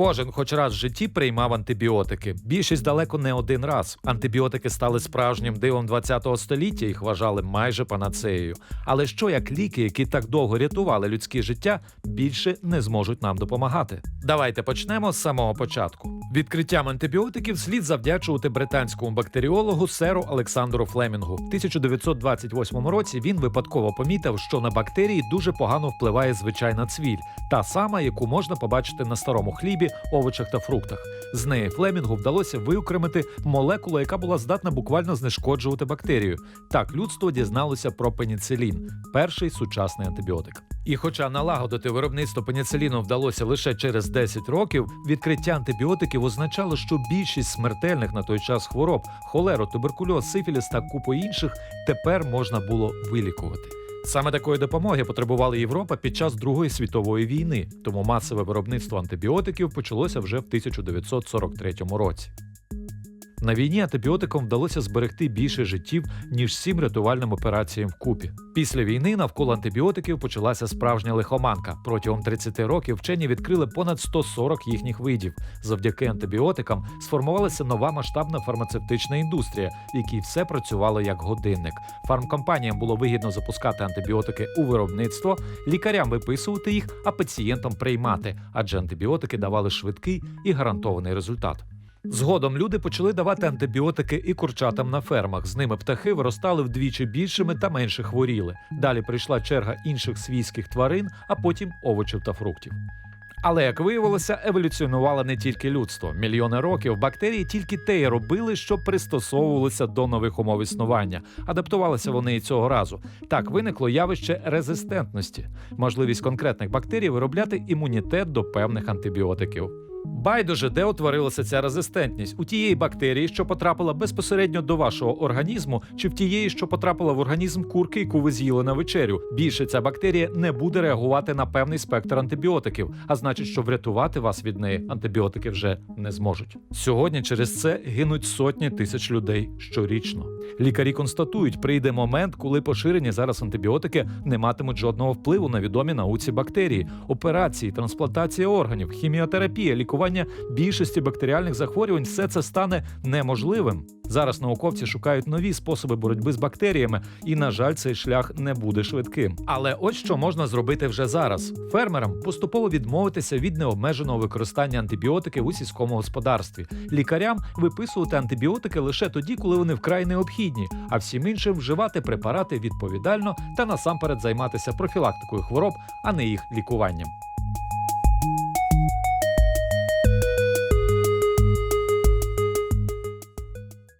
Кожен хоч раз в житті приймав антибіотики. Більшість далеко не один раз. Антибіотики стали справжнім дивом 20-го століття, їх вважали майже панацеєю. Але що як ліки, які так довго рятували людське життя, більше не зможуть нам допомагати? Давайте почнемо з самого початку. Відкриттям антибіотиків слід завдячувати британському бактеріологу серу Олександру Флемінгу. В 1928 році він випадково помітив, що на бактерії дуже погано впливає звичайна цвіль, та сама, яку можна побачити на старому хлібі, овочах та фруктах. З неї Флемінгу вдалося виокремити молекулу, яка була здатна буквально знешкоджувати бактерію. Так людство дізналося про пеніцилін, перший сучасний антибіотик. І хоча налагодити виробництво пеніциліну вдалося лише через 10 років, відкриття антибіотиків означало, що більшість смертельних на той час хвороб холеру, туберкульоз, сифіліс та купу інших тепер можна було вилікувати. Саме такої допомоги потребувала Європа під час Другої світової війни, тому масове виробництво антибіотиків почалося вже в 1943 році. На війні антибіотикам вдалося зберегти більше життів, ніж сім рятувальним операціям вкупі. Після війни навколо антибіотиків почалася справжня лихоманка. Протягом 30 років вчені відкрили понад 140 їхніх видів. Завдяки антибіотикам сформувалася нова масштабна фармацевтична індустрія, в якій все працювало як годинник. Фармкомпаніям було вигідно запускати антибіотики у виробництво, лікарям виписувати їх, а пацієнтам приймати, адже антибіотики давали швидкий і гарантований результат. Згодом люди почали давати антибіотики і курчатам на фермах. З ними птахи виростали вдвічі більшими та менше хворіли. Далі прийшла черга інших свійських тварин, а потім овочів та фруктів. Але як виявилося, еволюціонувало не тільки людство. Мільйони років бактерії тільки те й робили, що пристосовувалися до нових умов існування. Адаптувалися вони і цього разу. Так виникло явище резистентності, можливість конкретних бактерій виробляти імунітет до певних антибіотиків. Байдуже, де утворилася ця резистентність у тієї бактерії, що потрапила безпосередньо до вашого організму, чи в тієї, що потрапила в організм курки, яку ви з'їли на вечерю. Більше ця бактерія не буде реагувати на певний спектр антибіотиків, а значить, що врятувати вас від неї антибіотики вже не зможуть. Сьогодні через це гинуть сотні тисяч людей щорічно. Лікарі констатують, прийде момент, коли поширені зараз антибіотики не матимуть жодного впливу на відомі науці бактерії, операції, трансплантація органів, хіміотерапія, лікування більшості бактеріальних захворювань все це стане неможливим. Зараз науковці шукають нові способи боротьби з бактеріями, і, на жаль, цей шлях не буде швидким. Але ось що можна зробити вже зараз: фермерам поступово відмовитися від необмеженого використання антибіотиків у сільському господарстві, лікарям виписувати антибіотики лише тоді, коли вони вкрай необхідні, а всім іншим вживати препарати відповідально та насамперед займатися профілактикою хвороб, а не їх лікуванням.